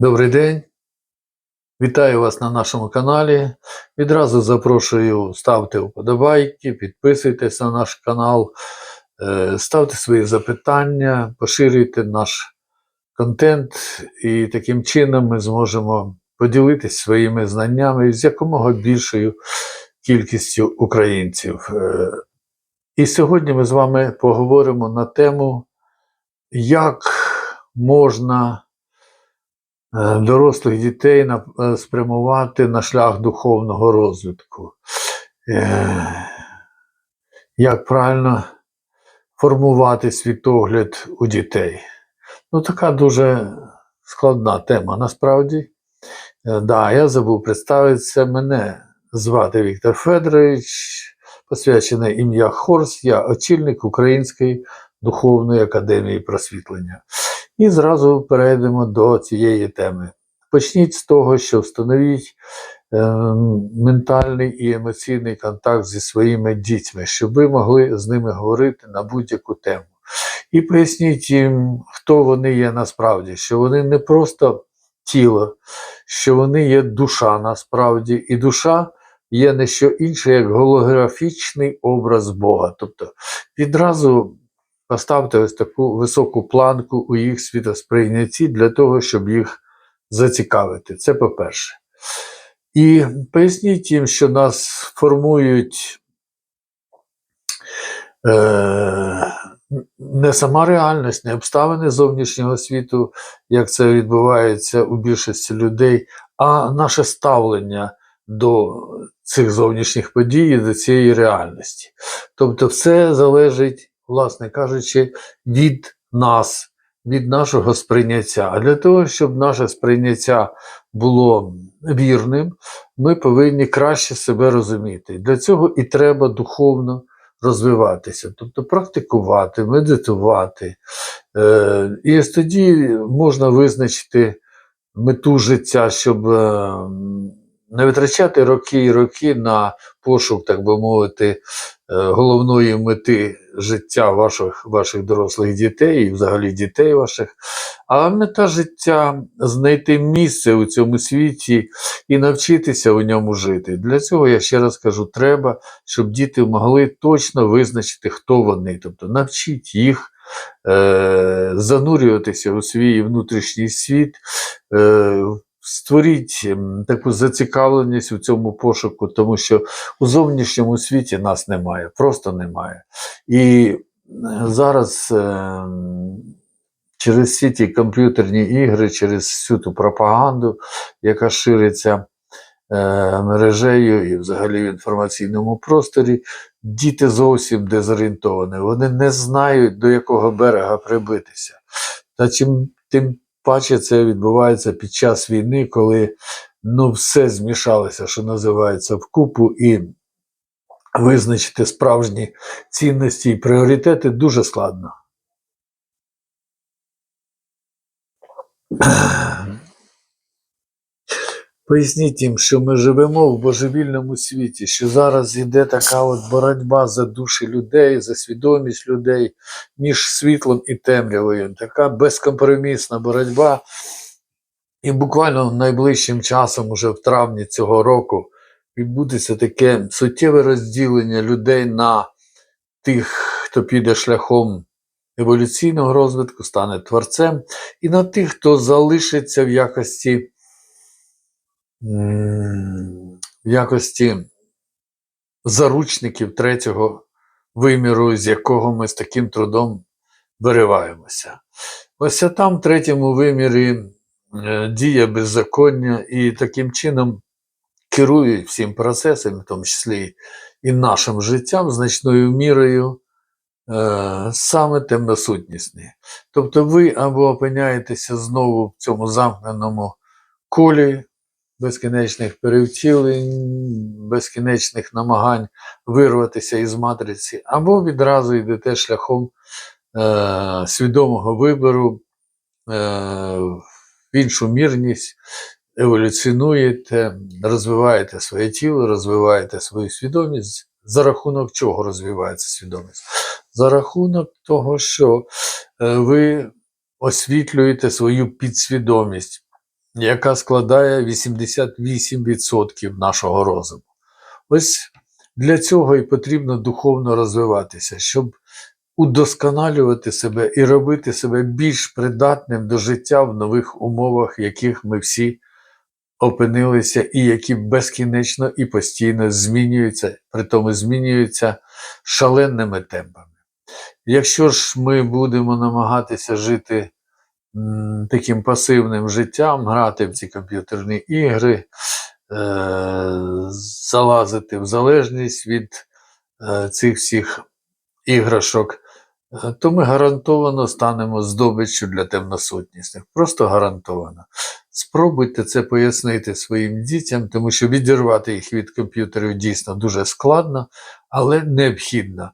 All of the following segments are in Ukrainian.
Добрий день. Вітаю вас на нашому каналі. Відразу запрошую ставте вподобайки, підписуйтесь на наш канал, е, ставте свої запитання, поширюйте наш контент, і таким чином ми зможемо поділитися своїми знаннями з якомога більшою кількістю українців. Е, І сьогодні ми з вами поговоримо на тему, як можна дорослих дітей е, спрямувати на шлях духовного розвитку. Е, Як правильно формувати світогляд у дітей. Ну, така дуже складна тема насправді. Е, Да, я забув представитися. Мене звати Віктор Федорович, посвячене ім'я Хорс, я очільник Української духовної академії просвітлення. І зразу перейдемо до цієї теми. Почніть з того, що встановіть е, ментальний і емоційний контакт зі своїми дітьми, щоб ви могли з ними говорити на будь-яку тему. І поясніть їм, хто вони є насправді, що вони не просто тіло, що вони є душа насправді, і душа є не що інше, як голографічний образ Бога. Тобто відразу поставте ось таку високу планку у їх світосприйнятті для того, щоб їх зацікавити. Це по-перше. І поясніть їм, що нас формують е, не сама реальність, не обставини зовнішнього світу, як це відбувається у більшості людей, а наше ставлення до цих зовнішніх подій, і до цієї реальності. Тобто, все залежить, власне кажучи, від нас, від нашого сприйняття. А для того, щоб наше сприйняття було вірним, ми повинні краще себе розуміти. Для цього і треба духовно розвиватися, тобто практикувати, медитувати. Е, і ось тоді можна визначити мету життя, щоб е, не витрачати роки і роки на пошук, так би мовити, головної мети життя ваших, ваших дорослих дітей і взагалі дітей ваших. А мета життя знайти місце у цьому світі і навчитися у ньому жити. Для цього я ще раз кажу, треба, щоб діти могли точно визначити, хто вони. Тобто навчіть їх е, занурюватися у свій внутрішній світ. Створіть ем, таку зацікавленість у цьому пошуку, тому що у зовнішньому світі нас немає, просто немає. І е, зараз ем, через всі ті комп'ютерні ігри, через всю ту пропаганду, яка шириться е, мережею і взагалі в інформаційному просторі, діти зовсім дезорієнтовані. Вони не знають, до якого берега прибитися. Та чим тим паче це відбувається під час війни, коли ну, все змішалося, що називається, вкупу, і визначити справжні цінності і пріоритети дуже складно. Поясніть їм, що ми живемо в божевільному світі, що зараз йде така от боротьба за душі людей, за свідомість людей між світлом і темрявою. Така безкомпромісна боротьба. І буквально найближчим часом, уже в травні цього року, відбудеться таке суттєве розділення людей на тих, хто піде шляхом еволюційного розвитку, стане творцем, і на тих, хто залишиться в якості в якості заручників третього виміру, з якого ми з таким трудом вириваємося. Ось там, в третьому вимірі, е, діє беззаконня, і таким чином керують всім процесом, в тому числі і нашим життям, значною мірою. е, Саме темносутнісні. Тобто ви або опиняєтеся знову в цьому замкненому колі безкінечних перевтілень, безкінечних намагань вирватися із матриці, або відразу йдете шляхом е, свідомого вибору е, в іншу мірність, еволюціонуєте, розвиваєте своє тіло, розвиваєте свою свідомість. За рахунок чого розвивається свідомість? За рахунок того, що е, ви освітлюєте свою підсвідомість яка складає 88% нашого розуму. Ось для цього і потрібно духовно розвиватися, щоб удосконалювати себе і робити себе більш придатним до життя в нових умовах, в яких ми всі опинилися, і які безкінечно і постійно змінюються, притому змінюються шаленими темпами. Якщо ж ми будемо намагатися жити таким пасивним життям, грати в ці комп'ютерні ігри, е, залазити в залежність від е, цих всіх іграшок, то ми гарантовано станемо здобиччю для темносутнісних. Просто гарантовано. Спробуйте це пояснити своїм дітям, тому що відірвати їх від комп'ютерів дійсно дуже складно, але необхідно.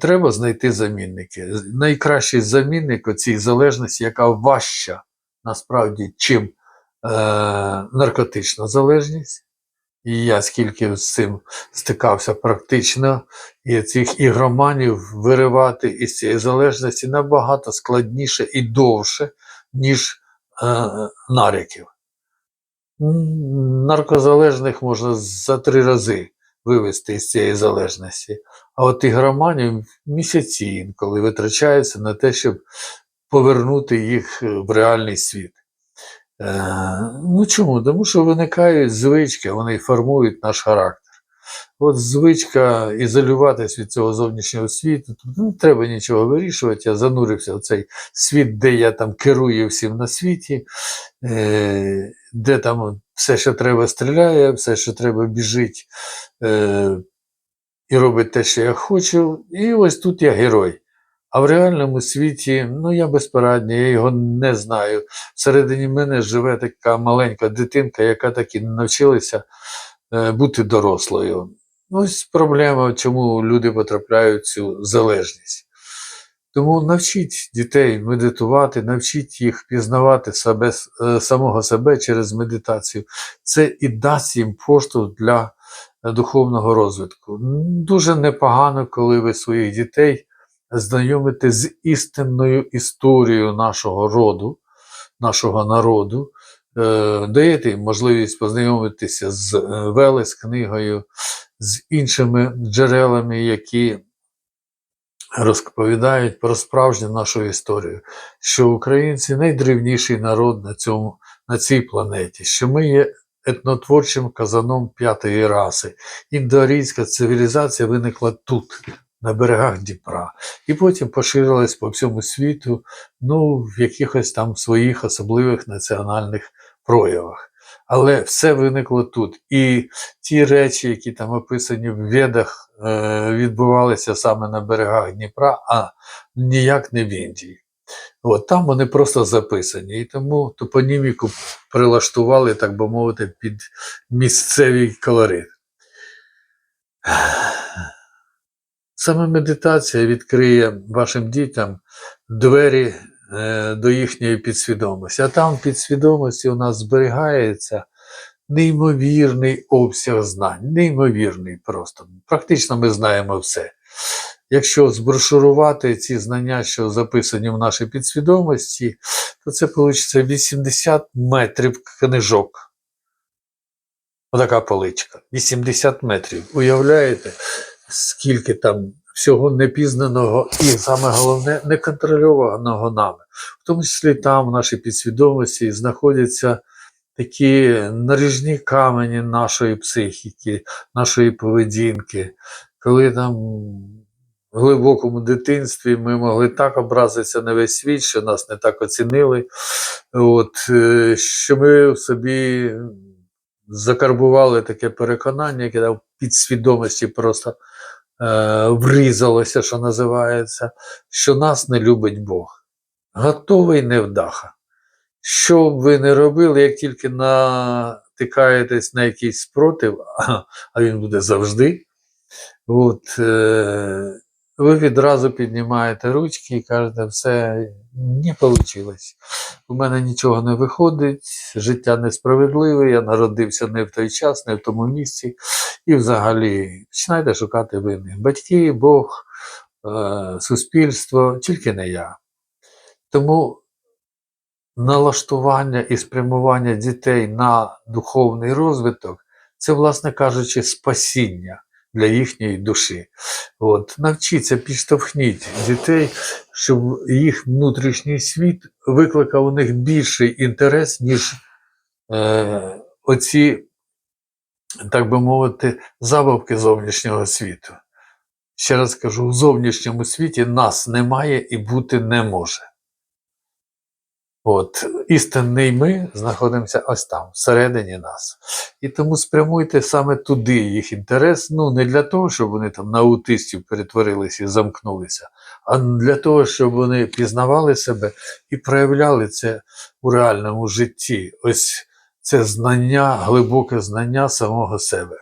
Треба знайти замінники. Найкращий замінник у цій залежності, яка важча насправді, чим е, наркотична залежність. І я скільки з цим стикався практично, і цих ігроманів виривати із цієї залежності набагато складніше і довше, ніж е, нариків. М, Наркозалежних можна за три рази вивести із цієї залежності. А от ігроманів місяці інколи витрачаються на те, щоб повернути їх е, в реальний світ. Е, ну чому? Тому що виникають звички, вони формують наш характер. От звичка ізолюватись від цього зовнішнього світу, тут не треба нічого вирішувати. Я занурився в цей світ, де я там керую всім на світі, е, де там все, що треба, стріляє, все, що треба, біжить е, і робить те, що я хочу. І ось тут я герой. А в реальному світі, ну я безпорадний, я його не знаю. Всередині мене живе така маленька дитинка, яка так і не навчилася е, бути дорослою. Ось проблема, чому люди потрапляють в цю залежність. Тому навчіть дітей медитувати, навчіть їх пізнавати себе, е, самого себе через медитацію. Це і дасть їм поштовх для духовного розвитку. Дуже непогано, коли ви своїх дітей знайомите з істинною історією нашого роду, нашого народу, е, даєте їм можливість познайомитися з е, Велес книгою, з іншими джерелами, які розповідають про справжню нашу історію, що українці найдревніший народ на, цьому, на цій планеті, що ми є етнотворчим казаном п'ятої раси. Індоарійська цивілізація виникла тут, на берегах Дніпра, і потім поширилась по всьому світу, ну, в якихось там своїх особливих національних проявах. Але все виникло тут. І ті речі, які там описані в Ведах, е, відбувалися саме на берегах Дніпра, а ніяк не в Індії. От там вони просто записані. І тому топоніміку прилаштували, так би мовити, під місцевий колорит. Саме медитація відкриє вашим дітям двері е, до їхньої підсвідомості. А там в підсвідомості у нас зберігається неймовірний обсяг знань, неймовірний просто. Практично ми знаємо все. Якщо зброшурувати ці знання, що записані в нашій підсвідомості, то це вийде 80 метрів книжок. Отака поличка. 80 метрів. Уявляєте, скільки там всього непізнаного і саме головне неконтрольованого нами. В тому числі там, в нашій підсвідомості, знаходяться такі наріжні камені нашої психіки, нашої поведінки, коли там в глибокому дитинстві ми могли так образитися на весь світ, що нас не так оцінили, от, е, що ми собі закарбували таке переконання, яке в підсвідомості просто врізалося, що називається, що нас не любить Бог. Готовий невдаха. Що б ви не робили, як тільки натикаєтесь на якийсь спротив, а він буде завжди, от, е, ви відразу піднімаєте ручки і кажете, все не вийшло. У мене нічого не виходить, життя несправедливе, я народився не в той час, не в тому місці. І взагалі починайте шукати винних. Батьки, Бог, е, суспільство, тільки не я. Тому налаштування і спрямування дітей на духовний розвиток це, власне кажучи, спасіння для їхньої душі. От, навчіться, підштовхніть дітей, щоб їх внутрішній світ викликав у них більший інтерес, ніж е, оці, так би мовити, забавки зовнішнього світу. Ще раз кажу, у зовнішньому світі нас немає і бути не може. От, істинний ми знаходимося ось там, всередині нас. І тому спрямуйте саме туди їх інтерес. Ну, не для того, щоб вони там на аутистів перетворилися і замкнулися, а для того, щоб вони пізнавали себе і проявляли це у реальному житті. Ось це знання, глибоке знання самого себе.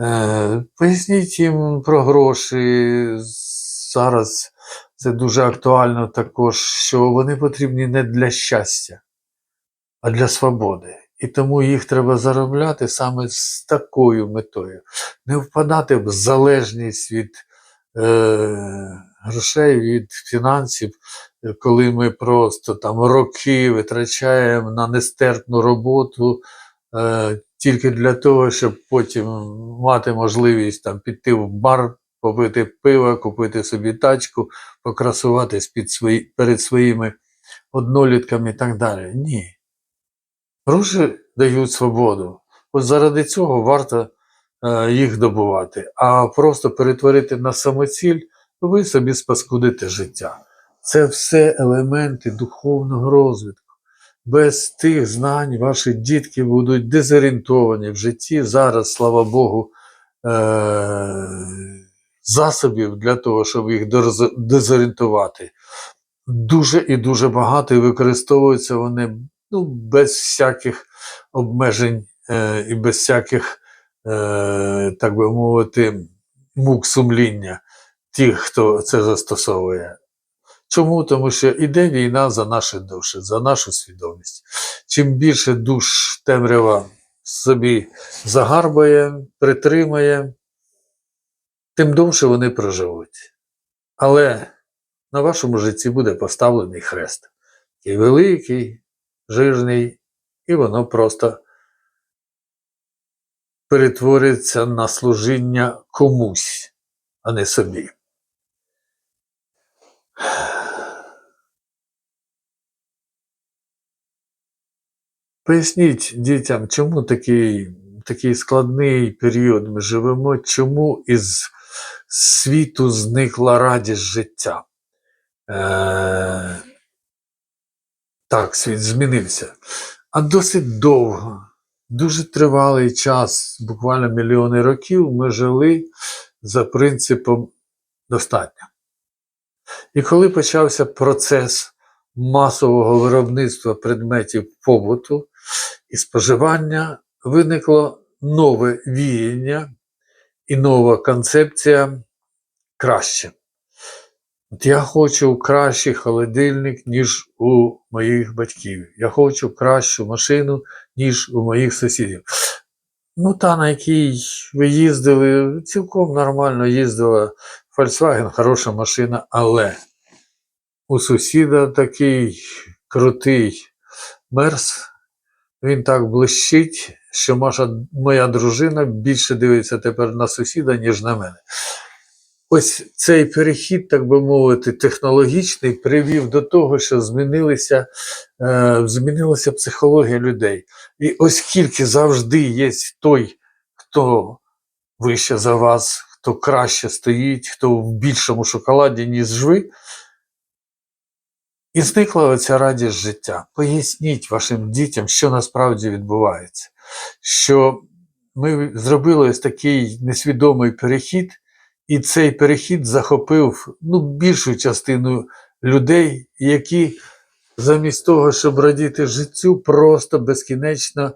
Е, поясніть їм про гроші. Зараз це дуже актуально також, що вони потрібні не для щастя, а для свободи. І тому їх треба заробляти саме з такою метою. Не впадати в залежність від е, грошей, від фінансів, коли ми просто там роки витрачаємо на нестерпну роботу е, тільки для того, щоб потім мати можливість там піти в бар, попити пива, купити собі тачку, покрасуватись під свої, перед своїми однолітками і так далі. Ні. Гроші дають свободу. От заради цього варто е, їх добувати. А просто перетворити на самоціль, ви собі спаскудите життя. Це все елементи духовного розвитку. Без тих знань ваші дітки будуть дезорієнтовані в житті. Зараз, слава Богу, е- засобів для того, щоб їх дезорієнтувати. Дуже і дуже багато, і використовуються вони ну, без всяких обмежень е, і без всяких, е, так би мовити, мук сумління тих, хто це застосовує. Чому? Тому що іде війна за наші душі, за нашу свідомість. Чим більше душ темрява собі загарбає, притримає, тим довше вони проживуть. Але на вашому житті буде поставлений хрест. Такий великий, жирний, і воно просто перетвориться на служіння комусь, а не собі. Поясніть дітям, чому такий, такий складний період ми живемо, чому із світу зникла радість життя. Е, так, світ змінився. А досить довго, дуже тривалий час, буквально мільйони років, ми жили за принципом достатньо. І коли почався процес масового виробництва предметів побуту і споживання, виникло нове віяння і нова концепція краще. От я хочу кращий холодильник, ніж у моїх батьків. Я хочу кращу машину, ніж у моїх сусідів. Ну, та, на якій ви їздили, цілком нормально їздила Volkswagen, хороша машина, але у сусіда такий крутий мерс, він так блищить, що Маша, моя дружина більше дивиться тепер на сусіда, ніж на мене. Ось цей перехід, так би мовити, технологічний привів до того, що змінилися, е, змінилася психологія людей. І оскільки завжди є той, хто вище за вас, хто краще стоїть, хто в більшому шоколаді, ніж ви, і зникла оця радість життя. Поясніть вашим дітям, що насправді відбувається. Що ми зробили ось такий несвідомий перехід, і цей перехід захопив ну, більшу частину людей, які замість того, щоб радіти життю, просто безкінечно,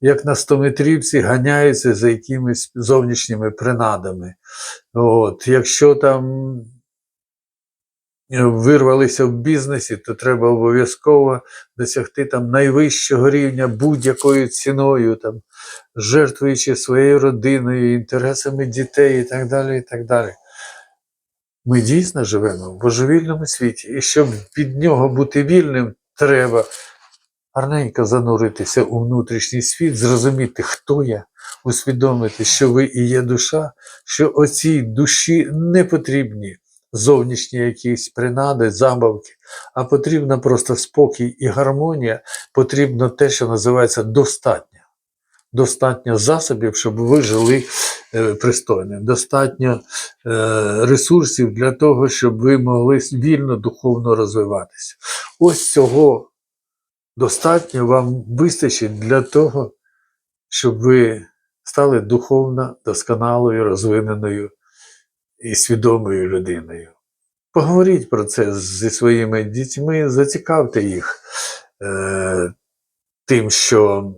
як на стометрівці, ганяються за якимись зовнішніми принадами. От, Якщо там е, вирвалися в бізнесі, то треба обов'язково досягти там найвищого рівня будь-якою ціною, там, жертвуючи своєю родиною, інтересами дітей і так далі. і так далі. Ми дійсно живемо в божевільному світі, і щоб від нього бути вільним, треба гарненько зануритися у внутрішній світ, зрозуміти, хто я, усвідомити, що ви і є душа, що оцій душі не потрібні зовнішні якісь принади, забавки, а потрібна просто спокій і гармонія, потрібно те, що називається достатньо. Достатньо засобів, щоб ви жили е, пристойно, достатньо е, ресурсів для того, щоб ви могли вільно духовно розвиватися. Ось цього достатньо вам вистачить для того, щоб ви стали духовно досконалою, розвиненою і свідомою людиною. Поговоріть про це зі своїми дітьми, зацікавте їх е, тим, що,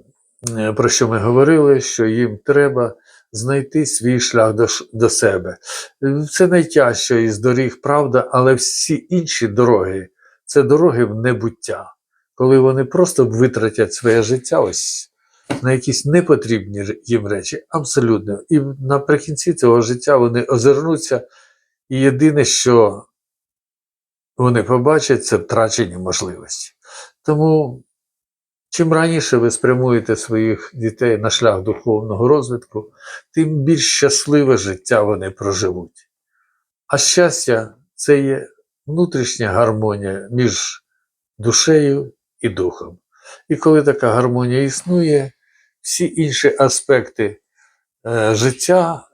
е, про що ми говорили, що їм треба знайти свій шлях до, до себе. Це найтяжче із доріг, правда, але всі інші дороги це дороги в небуття, коли вони просто витратять своє життя ось на якісь непотрібні їм речі, абсолютно. І наприкінці цього життя вони озирнуться, і єдине, що вони побачать, це втрачені можливості. Тому чим раніше ви спрямуєте своїх дітей на шлях духовного розвитку, тим більш щасливе життя вони проживуть. А щастя це є внутрішня гармонія між душею і духом. І коли така гармонія існує, всі інші аспекти е, життя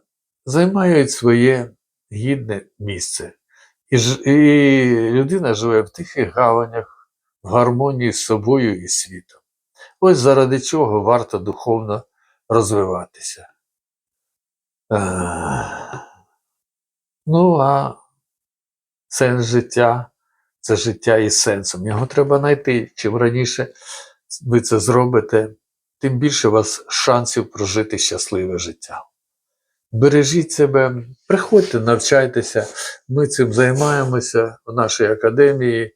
займають своє гідне місце. І, і людина живе в тихих гаванях, в гармонії з собою і світом. Ось заради чого варто духовно розвиватися. Е, ну, а сенс життя це життя із сенсом. Його треба знайти. Чим раніше ви це зробите, тим більше у вас шансів прожити щасливе життя. Бережіть себе, приходьте, навчайтеся. Ми цим займаємося в нашій академії,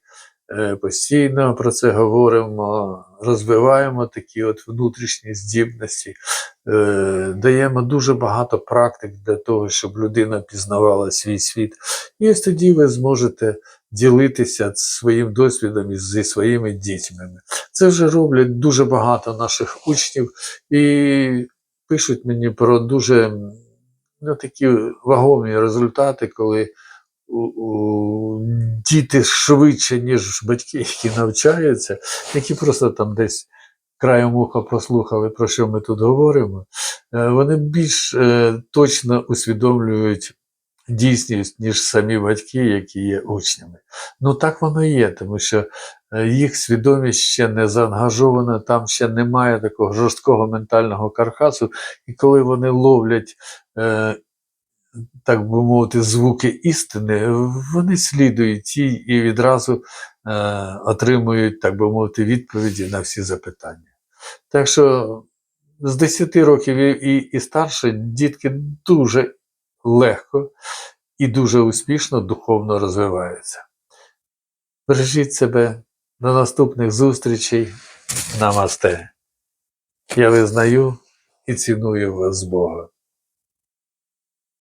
е, постійно про це говоримо, розвиваємо такі от внутрішні здібності, е, даємо дуже багато практик для того, щоб людина пізнавала свій світ. І ось тоді ви зможете ділитися своїм досвідом із- зі своїми дітьми. Це вже роблять дуже багато наших учнів і пишуть мені про дуже ну, такі вагомі результати, коли діти швидше, ніж батьки, які навчаються, які просто там десь краєм вуха послухали, про що ми тут говоримо, е, вони більш е, точно усвідомлюють дійсність, ніж самі батьки, які є учнями. Ну так воно і є, тому що е, їх свідомість ще не заангажована, там ще немає такого жорсткого ментального каркасу, і коли вони ловлять, е, так би мовити, звуки істини, вони слідують їй і відразу е, отримують, так би мовити, відповіді на всі запитання. Так що з 10 років і, і, і старше дітки дуже легко і дуже успішно духовно розвиваються. Бережіть себе до наступних зустрічей. Намасте. Я визнаю і ціную вас з Бога.